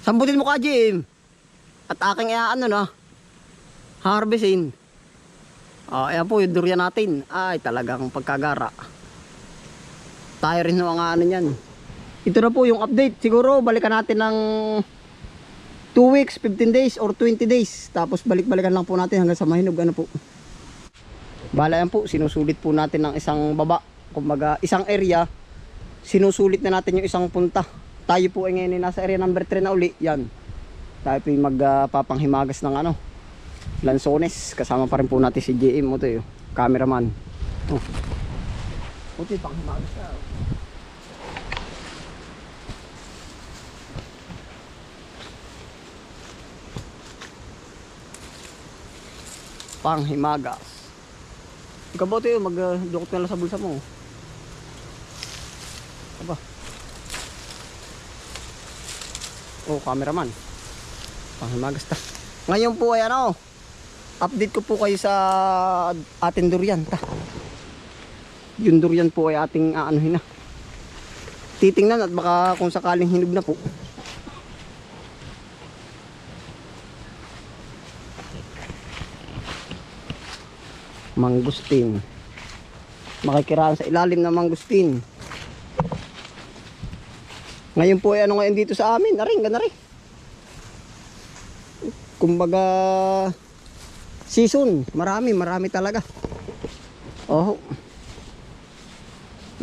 Sambutin mo ka, Jim. At aking ano na, harvestin. Ah, ayan po yung durian natin. Ay, talagang pagkagara. Tayo rin ang ano yan. Ito na po yung update. Siguro balikan natin ng 2 weeks, 15 days or 20 days. Tapos balik-balikan lang po natin hanggang sa mahinog. Ano po. Bala yan po, sinusulit po natin ng isang baba. Kumbaga, isang area. Sinusulit na natin yung isang punta. Tayo po ay ngayon ay nasa area number 3 na uli. Yan. Tayo po yung magpapanghimagas ng ano. Lansones. Kasama pa rin po natin si JM. Ito yung cameraman. Oh. Yung panghimagas na. Panghimagas. Ikaw ba ito mag-dukot ka lang sa bulsa mo? Aba. Oh, cameraman. Panghimagas ta. Ngayon po ay ano, update ko po kayo sa ating durian ta. Yung durian po ay ating aanuhin na. Titingnan at baka kung sakaling hinog na po. Mangustin. Makikiraan sa ilalim ng mangustin. Ngayon po ay ano ngayon dito sa amin, aring gana rin. Kumbaga season, marami, marami talaga. Oh.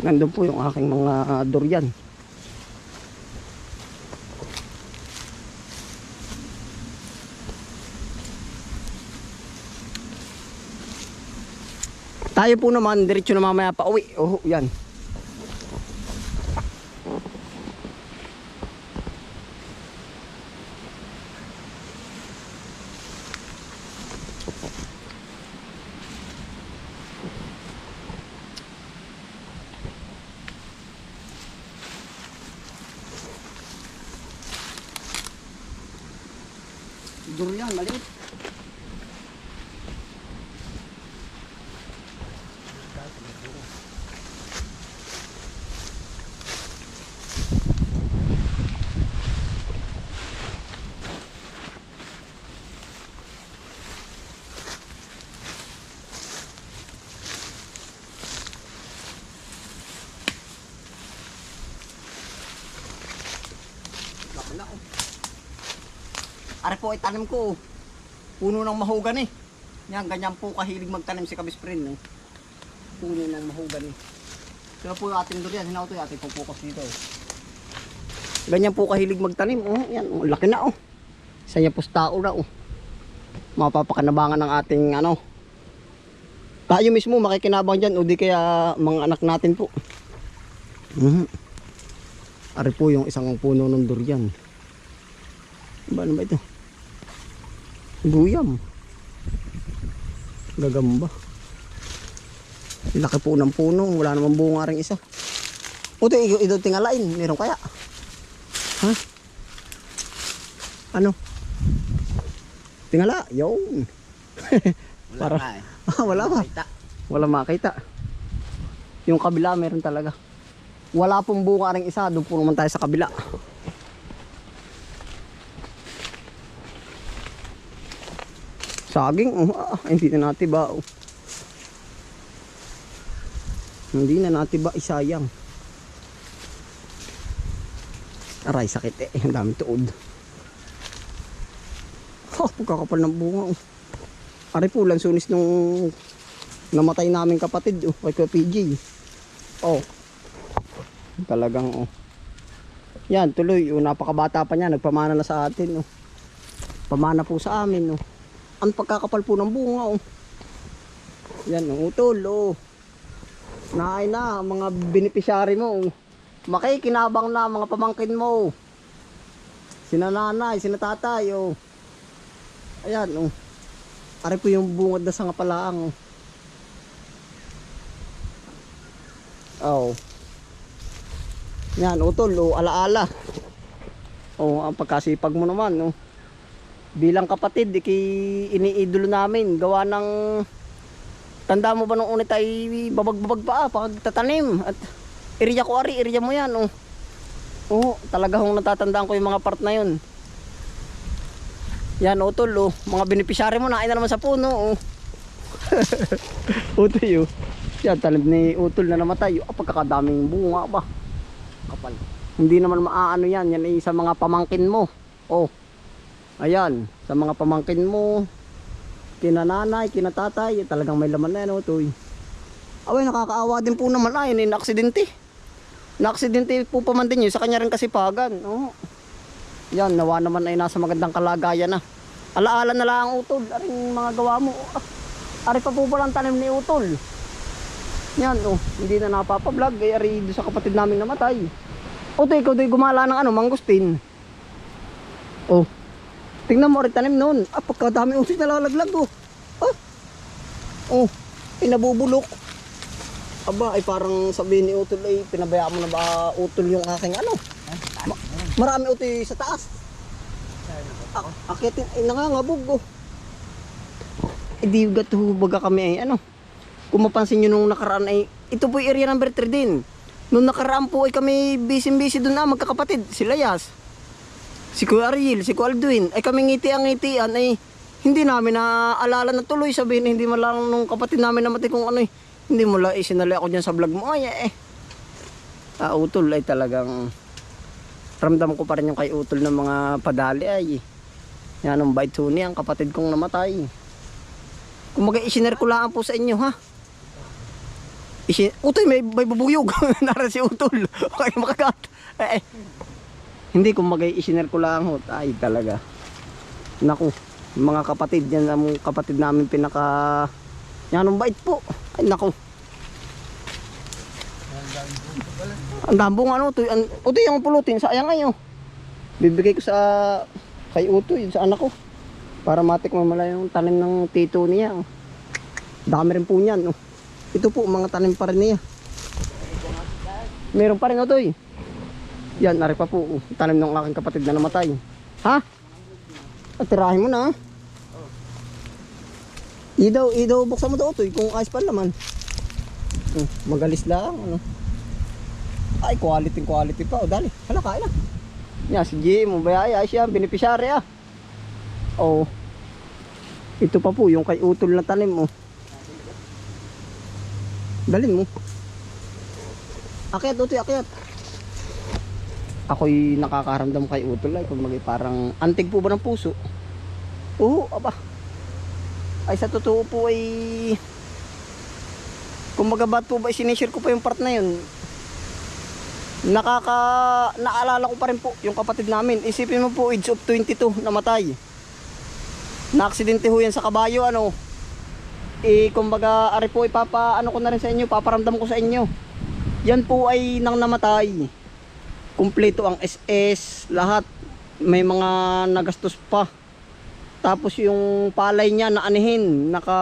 Nandun po yung aking mga durian. Tayo po naman, diretso na mamaya pa uwi. Oh, yan. Oh. Are po ay tanim ko. Puno ng mahogani. Yan, ganyan po kahilig magtanim si Kabisprin. No? Puno ng mahogani. Ito po yung ating durian. Hinaw ito yung ating pupukas dito. oh. Ganyan po kahilig magtanim. Oh, yan, oh, laki na oh. Isa niya po tao na oh. Mapapakanabangan ng ating ano. Tayo mismo makikinabang dyan o di kaya mga anak natin po. Mhm. Ari po yung isang puno ng durian. Ba ano ba ito? Guyam. Gagamba. Laki po ng puno. Wala namang bunga rin isa. O ito, tingalain. Meron kaya? Ha? Ano? Tingala. Yun. Wala Para- eh. Ah, wala pa. Kita. Wala makita. Yung kabila meron talaga. Wala pong bunga rin isa. Doon po naman tayo sa kabila. Saging, oh, ah, hindi na natin ba? oh. Hindi na natin ba isayang. Aray, sakit eh. Ang dami tuod. Oh, pagkakapal ng bunga. Oh. Aray po, lansunis nung namatay namin kapatid. Oh, kay Kuya PJ. Oh. Talagang, oh. Yan, tuloy. Oh, napakabata pa niya. Nagpamana na sa atin. Oh. Pamana po sa amin. Oh. Ang pagkakapal po ng bunga. Oh. Yan, oh, utol. Oh. Naay na, ang mga beneficiary mo. oh. Makikinabang na mga pamangkin mo. Sina nanay, sina tatay. Oh. Ayan, oh. Ari po yung bungad na sanga palaang. Oh. Yan, utol, oh, alaala. Oh, ang pagkasipag mo naman, no. Bilang kapatid, iki iniidolo namin, gawa ng Tanda mo ba nung unit ay babag-babag pa ah, pagtatanim at iriya ko ari, iriya mo yan, oh. Oo, talaga hong natatandaan ko yung mga part na yun. Yan, utol, oh. Mga beneficiary mo, nain na naman sa puno, oh. utol, oh. Yan, talim ni utol na namatay. Oh, pagkakadaming bunga ba? Kapal. Hindi naman maaano yan. Yan ay sa mga pamangkin mo. Oh. Ayan, sa mga pamangkin mo, kina nanay, kina tatay, talagang may laman na yan, utol. Away, nakakaawa din po naman ay, na aksidente. Na-aksidente po pa man din yun, sa kanya rin kasi pagan. Oh. Yan, nawa naman ay nasa magandang kalagayan na. Alaala na lang ang utol, aring mga gawa mo. Ah, ari pa po palang tanim ni utol. Yan, oh, hindi na napapablog, ay ari doon sa kapatid namin namatay. Utol, ikaw do'y gumala ng ano, mangustin. Oh, tingnan mo, ari tanim noon. Ah, pagkadami utol nalalaglag, oh. Ah, oh, ay nabubulok. Aba, ay parang sabihin ni Utol ay pinabayaan mo na ba Utol yung aking ano? Ma- marami Utol sa taas. A- akitin, ay nangangabog oh. Eh di gatubaga kami ay ano. Kung mapansin nyo nung nakaraan ay, ito po area number 3 din. Nung nakaraan po ay kami busy-busy doon na magkakapatid, si Layas. Si Kuya Ariel, si Kuya ay kami ngiti ang ngitian ay hindi namin naaalala na tuloy sabihin hindi man lang nung kapatid namin namatay kung ano eh. Hindi mo lang isinali ako dyan sa vlog mo. Ay eh. Ah, utol ay talagang ramdam ko pa rin yung kay utol ng mga padali ay. Yan ang bait huni ang kapatid kong namatay. Kung mag isinare ko lang po sa inyo ha. Isin Utoy may, may bubuyog. Nara si utol. Okay makagat. Eh, eh. Hindi kung mag isinare ko lang ho. Ay talaga. Naku. Mga kapatid yan ang kapatid namin pinaka yan ang bait po. Ay nako. Ang dambong ano to, ang utoy yung pulutin sayang ayo. Bibigay ko sa kay Utoy sa anak ko para matikman mala yung tanim ng tito niya. Dami rin po niyan. Oh. Ito po mga tanim pa rin niya. Meron pa rin Utoy. Yan, nari pa po. oh, Tanim ng aking kapatid na namatay. Ha? Atirahin mo na. Idaw, idaw, buksan mo daw Utoy kung ayos pa naman. Oh, magalis lang, ano. Ay, quality, quality pa. O, dali. Hala, kain na. Yan, si Jim, bayaya siya, beneficiary ah. Oh. Ito pa po, yung kay utol na tanim mo. Dalin mo. Akyat, utoy, akyat. Ako'y nakakaramdam kay utol ay kung magay parang antig po ba ng puso? Oo, aba. Ay sa totoo po ay kung magabat po ba sinishare ko pa yung part na yun? Nakaka naalala ko pa rin po yung kapatid namin. Isipin mo po age of 22 namatay. Na aksidente ho yan sa kabayo ano? Eh kumbaga ari po ipapa ano ko na rin sa inyo paparamdam ko sa inyo. Yan po ay nang namatay kumpleto ang SS lahat. May mga nagastos pa. Tapos yung palay niya na anihin naka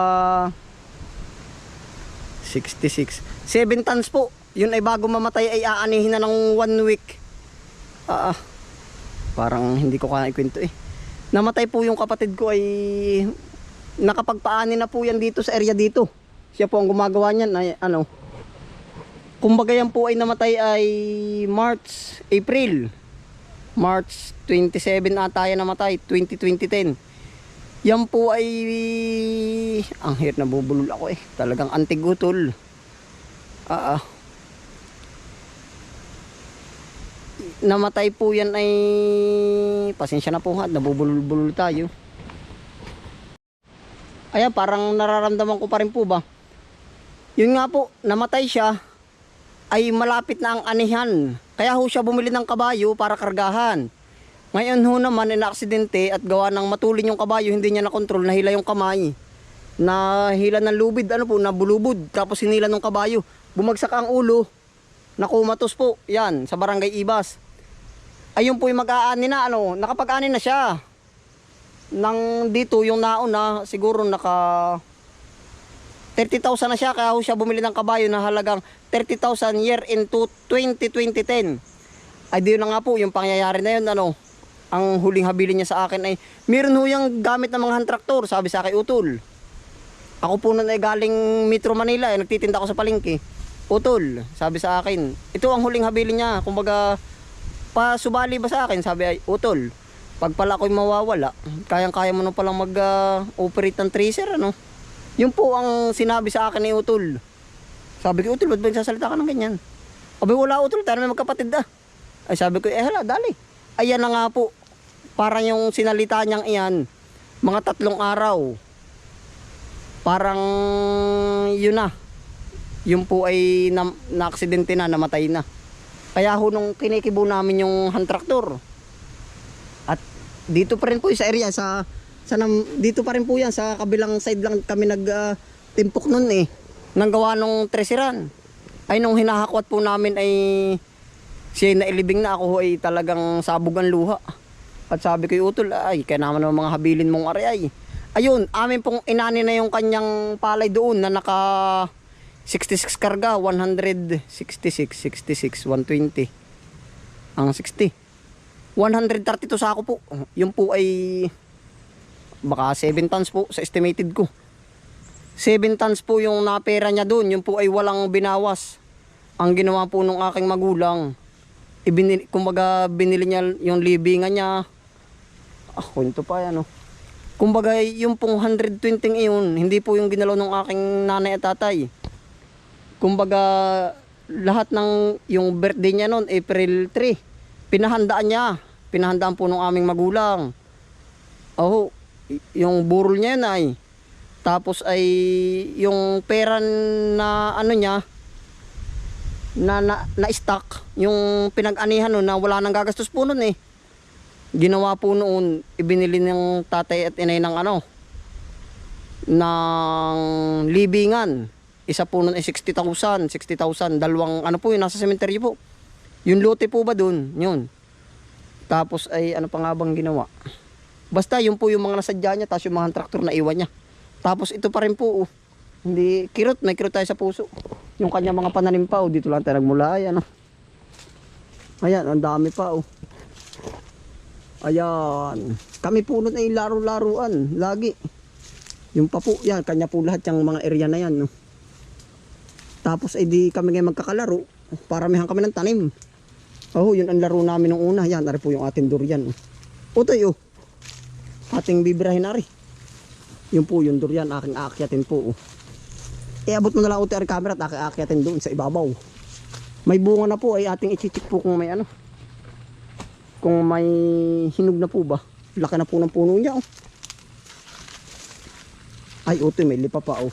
66 7 tons po. Yun ay bago mamatay ay aanihin na ng 1 week. Ah ah. parang hindi ko kaya ikwento eh. Namatay po yung kapatid ko ay nakapagpaani na po yan dito sa area dito. Siya po ang gumagawa niyan ay ano kumbaga yan po ay namatay ay March April. March 27 ata yan namatay 2020 yan po ay ang hirap na bubulol ako eh. Talagang antigutol. Ah ah. Namatay po yan ay pasensya na po ha nabubulol-bulol tayo. Ayan parang nararamdaman ko pa rin po ba? Yun nga po namatay siya ay malapit na ang anihan. Kaya ho siya bumili ng kabayo para kargahan. Ngayon ho naman ay aksidente at gawa ng matulin yung kabayo hindi niya nakontrol nahila yung kamay. Nahila ng lubid ano po nabulubod tapos hinila ng kabayo. Bumagsak ang ulo. Nakumatos po. Yan sa barangay Ibas. Ayun po yung mag-aani na ano, nakapag-ani na siya. Nang dito yung nauna siguro naka 30,000 na siya kaya ho siya bumili ng kabayo na halagang 30,000 year into 2020-10. Ay di na nga po yung pangyayari na yun ano. Ang huling habilin niya sa akin ay meron ho yung gamit ng mga hand tractor sabi sa akin utol. Ako po nun ay galing Metro Manila eh, nagtitinda ako sa palengke. Utol, sabi sa akin. Ito ang huling habilin niya. Kumbaga, pasubali ba sa akin? Sabi ay, utol. Pag pala ako'y mawawala, kayang-kaya mo na palang mag-operate ng tracer, ano? Yun po ang sinabi sa akin ni Utol. Sabi ko, Utol, ba't ba nagsasalita ka ng ganyan? Abi, wala Utol, tayo naman magkapatid ah. Ay sabi ko, eh hala, dali. Ayan na nga po. Parang yung sinalita niyang iyan, mga tatlong araw. Parang yun na. Yun po ay na, na-aksidente na, namatay na. Kaya ho nung kinikibo namin yung hand tractor. At dito pa rin po yung sa area sa sa nam, dito pa rin po yan sa kabilang side lang kami nag ah, timpok nun eh. Nang gawa nung tresiran. Ay nung hinahakwat po namin ay siya na ilibing na ako ay talagang sabog ang luha. At sabi ko utol ay kaya naman ng mga habilin mong ari ay. Ayun, amin pong inani na yung kanyang palay doon na naka 66 karga, 166, 66, 120. Ang 60. 132 sako po. Yung po ay baka 7 tons po sa estimated ko. 7 tons po yung napera niya doon. Yung po ay walang binawas. Ang ginawa po nung aking magulang, ibinili, kumbaga binili niya yung libingan niya. Ah, kwento pa yan, oh. Kumbaga, yung pong 120 iyon, hindi po yung ginalaw ng aking nanay at tatay. Kumbaga, lahat ng yung birthday niya noon, April 3, pinahandaan niya. Pinahandaan po ng aming magulang. Oh, yung burol niya yun ay. Tapos ay yung pera na ano niya, na, na, na stock, yung pinag-anihan noon na wala nang gagastos po noon eh. Ginawa po noon, ibinili ng tatay at inay ng ano, ng libingan. Isa po nun ay 60,000, 60,000, dalawang ano po yun, nasa cemetery po. Yung lote po ba dun? Yun. Tapos ay ano pa nga bang ginawa? Basta yun po yung mga nasadya niya, tapos yung mga traktor na iwan niya. Tapos ito pa rin po, oh. hindi kirot, may kirot tayo sa puso. Yung kanya mga pananim pa, oh. dito lang tayo nagmula, ayan. Oh. Ayan, ang dami pa, oh. Ayan. Kami po nun ay laro-laruan, lagi. Yung pa po, yan, kanya po lahat yung mga area na yan. No? Tapos ay di kami ngayon magkakalaro. Paramihan kami ng tanim. Oh, yun ang laro namin nung una. Yan, ari po yung ating durian. Oh. Utoy, oh. Ating bibirahin ari. Yun po yung durian, aking aakyatin po. Oh. Iabot mo na lang ang camera at aakyatin doon sa ibabaw. May bunga na po ay ating ichichik po kung may ano. Kung may hinog na po ba. Laki na po ng puno niya. Oh. Ay, utoy, may lipa pa. Oh.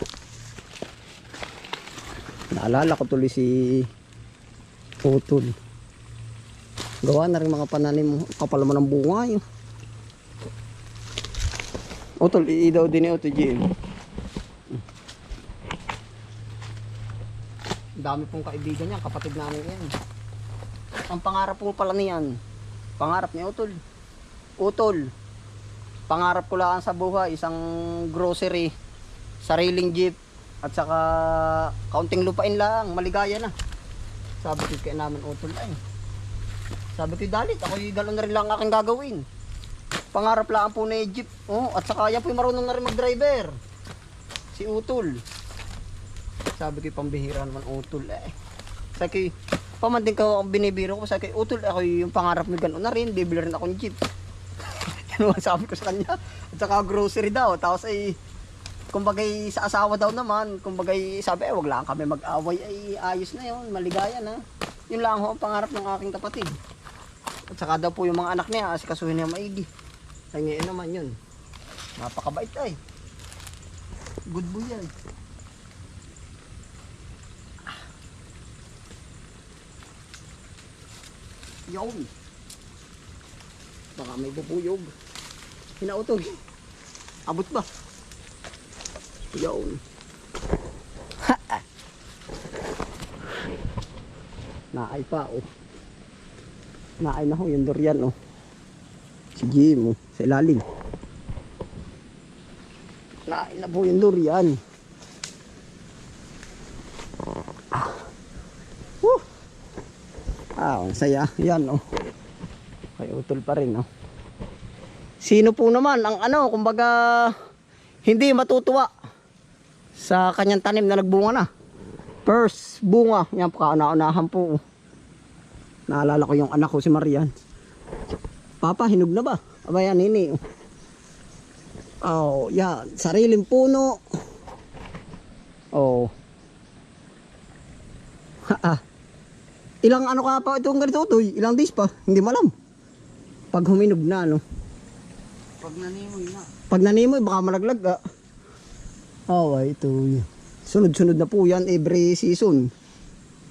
Naalala ko tuloy si Utol. Gawa na rin mga pananim. Kapal mo ng bunga yun. Utol, iidaw din ito, JM. Dami pong kaibigan niya, kapatid namin yan. Ang pangarap po pala niyan, pangarap ni Utol. Utol, pangarap ko lang sa buhay, isang grocery, sariling jeep, at saka kaunting lupain lang, maligaya na. Sabi ko kaya naman utol ay. Sabi ko dalit, ako gano'n na rin lang ang aking gagawin. Pangarap lang po na jeep. Oh, at saka yan po yung marunong na rin mag-driver. Si Utol. Sabi ko pambihira naman Utol eh. Sabi ko, pamanding ka ang binibiro ko. Sabi ko, Utol, ako yung pangarap mo gano'n na rin. Bibili rin akong jeep. Yan ang sabi ko sa kanya. At saka grocery daw. Tapos ay, kumbagay sa asawa daw naman, kumbagay sabi, eh, wag lang kami mag-away, ay ayos na yon maligaya na. Yun lang ho ang pangarap ng aking kapatid. At saka daw po yung mga anak niya, asikasuhin niya maigi. Ay ngayon naman yun. Napakabait ay. Good boy yan. Yun. Baka may bubuyog. Hinautog. Abot ba? Yun. Naay pa oh. Naay na ho yung durian oh. Si Jim sa ilalim. Naay na po yung durian. Woo! Ah, ang saya. Yan oh. Kay utol pa rin oh. Sino po naman ang ano, kumbaga hindi matutuwa sa kanyang tanim na nagbunga na. First bunga, yan pa kauna-unahan po. Naalala ko yung anak ko si Marian. Papa, hinog na ba? Aba yan, nini. Oh, yan. Sariling puno. Oh. Ha, ah. Ilang ano ka pa itong ganito, Toy? Ilang days pa? Hindi malam. Pag huminog na, ano? Pag nanimoy na. Pag nanimoy, baka malaglag, ah. Oh, ay, ito. Sunod-sunod na po yan every season.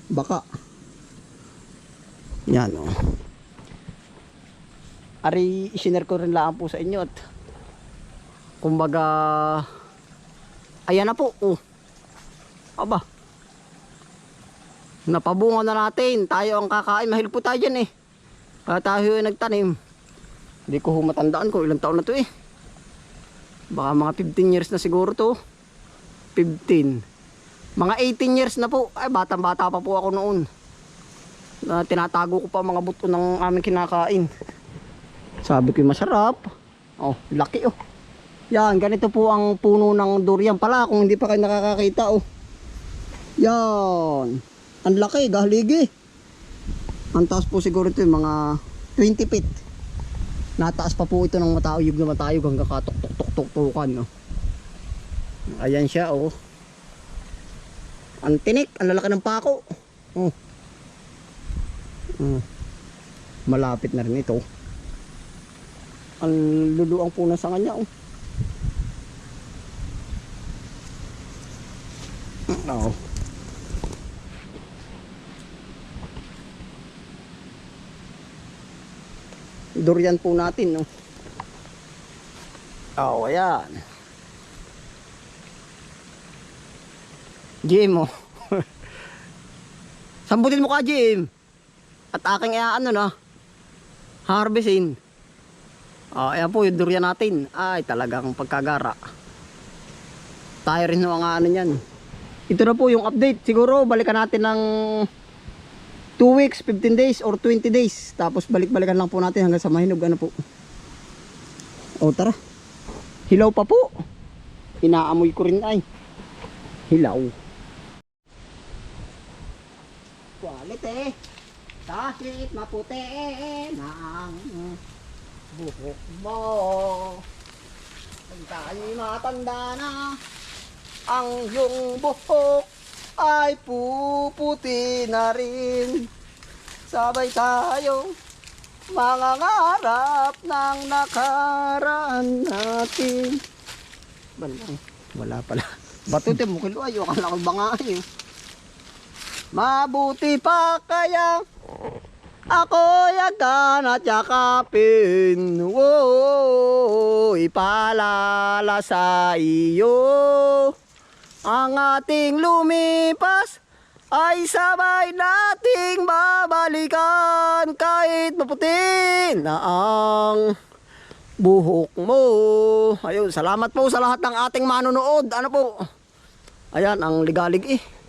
Baka. Yan, oh. Ari, isinare ko rin lang po sa inyo at kumbaga ayan na po, oh. Aba. Napabunga na natin. Tayo ang kakain. Mahil po tayo dyan eh. Kaya tayo yung nagtanim. Hindi ko humatandaan kung ilang taon na to eh. Baka mga 15 years na siguro to. 15. Mga 18 years na po. Ay, batang-bata pa po ako noon. Na tinatago ko pa mga buto ng aming kinakain. Sabi ko masarap. Oh, laki oh. Yan, ganito po ang puno ng durian pala kung hindi pa kayo nakakakita oh. Yan. Ang laki, gahligi. Ang taas po siguro ito mga 20 feet. Nataas pa po ito ng matayog na matayog hanggang katok-tok-tok-tok-tokan. No? Ayan siya, oh. Ang tinik, ang lalaki ng pako. Oh. Mm. Malapit na rin ito. Ang luluang po ng sanga niya, oh. Oo. Durian po natin, no. Oo, ayan. Jim, oh. Sambutin mo ka, Jim. At aking ano na, harvestin. Oh, ayan po yung durian natin. Ay, talagang pagkagara. Tayo rin ang ano yan. Ito na po yung update. Siguro balikan natin ng 2 weeks, 15 days, or 20 days. Tapos balik-balikan lang po natin hanggang sa mahinog. Ano po. O tara. Hilaw pa po. Inaamoy ko rin ay. Hilaw. Quality. Kahit maputi na ang buhok mo. Pag tayo'y matanda na, ang iyong buhok ay puputi na rin. Sabay tayo mga ngarap ng nakaraan natin. Balang, wala pala. Batutin mo kilo ayo, akala ko bangain. Mabuti pa kaya ako yagan at yakapin. Wow, ipalala sa iyo. Ang ating lumipas ay sabay nating babalikan kahit maputi na ang buhok mo. Ayun, salamat po sa lahat ng ating manonood. Ano po? Ayan, ang ligalig eh.